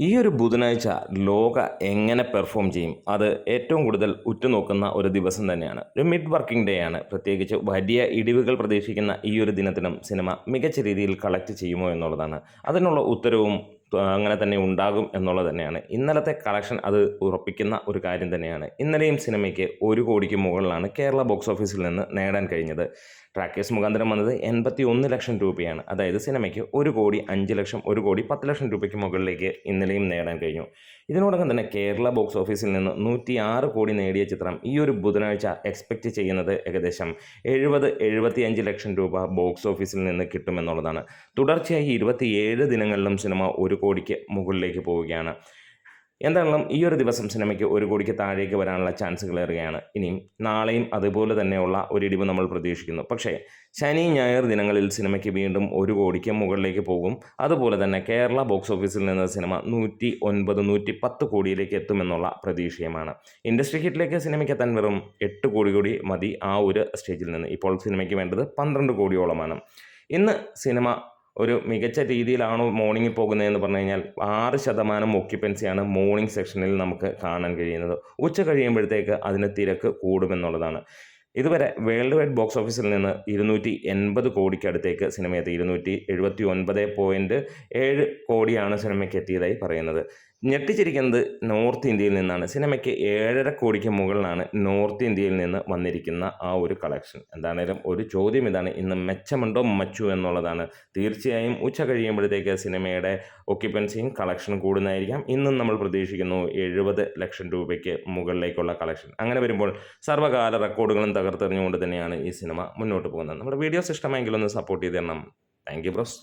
ഈ ഒരു ബുധനാഴ്ച ലോക എങ്ങനെ പെർഫോം ചെയ്യും? അത് ഏറ്റവും കൂടുതൽ ഉറ്റുനോക്കുന്ന ഒരു ദിവസം തന്നെയാണ്. ഒരു മിഡ് വർക്കിംഗ് ഡേ ആണ്. പ്രത്യേകിച്ച് വലിയ ഇടിവുകൾ പ്രതീക്ഷിക്കുന്ന ഈ ഒരു ദിനത്തിനും സിനിമ മികച്ച രീതിയിൽ കളക്ട് ചെയ്യുമോ എന്നുള്ളതാണ്. അതിനുള്ള ഉത്തരവും അങ്ങനെ തന്നെ ഉണ്ടാകും എന്നുള്ളത് തന്നെയാണ്. ഇന്നലത്തെ കളക്ഷൻ അത് ഉറപ്പിക്കുന്ന ഒരു കാര്യം തന്നെയാണ്. ഇന്നലെയും സിനിമയ്ക്ക് ഒരു കോടിക്ക് മുകളിലാണ് കേരള ബോക്സ് ഓഫീസിൽ നിന്ന് നേടാൻ കഴിഞ്ഞത്. ട്രാക്കേഴ്സ് മുഖാന്തരം വന്നത് എൺപത്തി ഒന്ന് ലക്ഷം രൂപയാണ്. അതായത് സിനിമയ്ക്ക് ഒരു കോടി അഞ്ച് ലക്ഷം ഒരു കോടി പത്ത് ലക്ഷം രൂപയ്ക്ക് മുകളിലേക്ക് ഇന്നലെയും നേടാൻ കഴിഞ്ഞു. ഇതിനോടകം തന്നെ കേരള ബോക്സ് ഓഫീസിൽ നിന്ന് നൂറ്റി ആറ് കോടി നേടിയ ചിത്രം ഈ ഒരു ബുധനാഴ്ച എക്സ്പെക്റ്റ് ചെയ്യുന്നത് ഏകദേശം എഴുപത് എഴുപത്തിയഞ്ച് ലക്ഷം രൂപ ബോക്സ് ഓഫീസിൽ നിന്ന് കിട്ടുമെന്നുള്ളതാണ്. തുടർച്ചയായി ഇരുപത്തിയേഴ് ദിനങ്ങളിലും സിനിമ ഒരു കോടിക്ക് മുകളിലേക്ക് പോവുകയാണ്. എന്തായാലും ഈ ഒരു ദിവസം സിനിമയ്ക്ക് ഒരു കോടിക്ക് താഴേക്ക് വരാനുള്ള ചാൻസുകൾ ഏറുകയാണ്. ഇനിയും നാളെയും അതുപോലെ തന്നെയുള്ള ഒരു ഇടിവ് നമ്മൾ പ്രതീക്ഷിക്കുന്നു. പക്ഷേ ശനി ഞായർ ദിനങ്ങളിൽ സിനിമയ്ക്ക് വീണ്ടും ഒരു കോടിക്ക് മുകളിലേക്ക് പോകും. അതുപോലെ തന്നെ കേരള ബോക്സ് ഓഫീസിൽ നിന്ന് സിനിമ നൂറ്റി ഒൻപത് നൂറ്റി പത്ത് കോടിയിലേക്ക് എത്തുമെന്നുള്ള പ്രതീക്ഷയുമാണ്. ഇൻഡസ്ട്രി ഹിറ്റിലേക്ക് സിനിമയ്ക്ക് എത്താൻ വെറും എട്ട് കോടി കൂടി മതി ആ ഒരു സ്റ്റേജിൽ നിന്ന്. ഇപ്പോൾ സിനിമയ്ക്ക് വേണ്ടത് പന്ത്രണ്ട് കോടിയോളമാണ്. ഇന്ന് സിനിമ ഒരു മികച്ച രീതിയിലാണോ മോർണിംഗിൽ പോകുന്നതെന്ന് പറഞ്ഞു കഴിഞ്ഞാൽ ആറ് ശതമാനം ഓക്യുപ്പൻസിയാണ് മോർണിംഗ് സെക്ഷനിൽ നമുക്ക് കാണാൻ കഴിയുന്നത്. ഉച്ച കഴിയുമ്പോഴത്തേക്ക് അതിന് തിരക്ക് കൂടുമെന്നുള്ളതാണ് ഇതുവരെ വേൾഡ് വൈഡ് ബോക്സ് ഓഫീസിൽ നിന്ന് ഇരുന്നൂറ്റി എൺപത് കോടിക്കടുത്തേക്ക് സിനിമ എത്തി. ഇരുന്നൂറ്റി എഴുപത്തി ഒൻപത് പോയിന്റ് ഏഴ് കോടിയാണ് സിനിമയ്ക്ക് എത്തിയതായി പറയുന്നത്. ഞെട്ടിച്ചിരിക്കുന്നത് നോർത്ത് ഇന്ത്യയിൽ നിന്നാണ്. സിനിമയ്ക്ക് ഏഴര കോടിക്ക് മുകളിലാണ് നോർത്ത് ഇന്ത്യയിൽ നിന്ന് വന്നിരിക്കുന്ന ആ ഒരു കളക്ഷൻ. എന്താണേലും ഒരു ചോദ്യം ഇതാണ് ഇന്ന് മെച്ചമുണ്ടോ മച്ചു എന്നുള്ളതാണ്. തീർച്ചയായും ഉച്ച കഴിയുമ്പോഴത്തേക്ക് സിനിമയുടെ ഒക്യുപ്പൻസിയും കളക്ഷനും കൂടുന്നതായിരിക്കാം. ഇന്നും നമ്മൾ പ്രതീക്ഷിക്കുന്നു എഴുപത് ലക്ഷം രൂപയ്ക്ക് മുകളിലേക്കുള്ള കളക്ഷൻ അങ്ങനെ വരുമ്പോൾ സർവകാല റെക്കോർഡുകളും തകർത്തെറിഞ്ഞുകൊണ്ട് തന്നെയാണ് ഈ സിനിമ മുന്നോട്ട് പോകുന്നത്. നമ്മുടെ വീഡിയോസ് ഇഷ്ടമെങ്കിൽ ഒന്ന് സപ്പോർട്ട് ചെയ്ത് തരണം. Thank you bros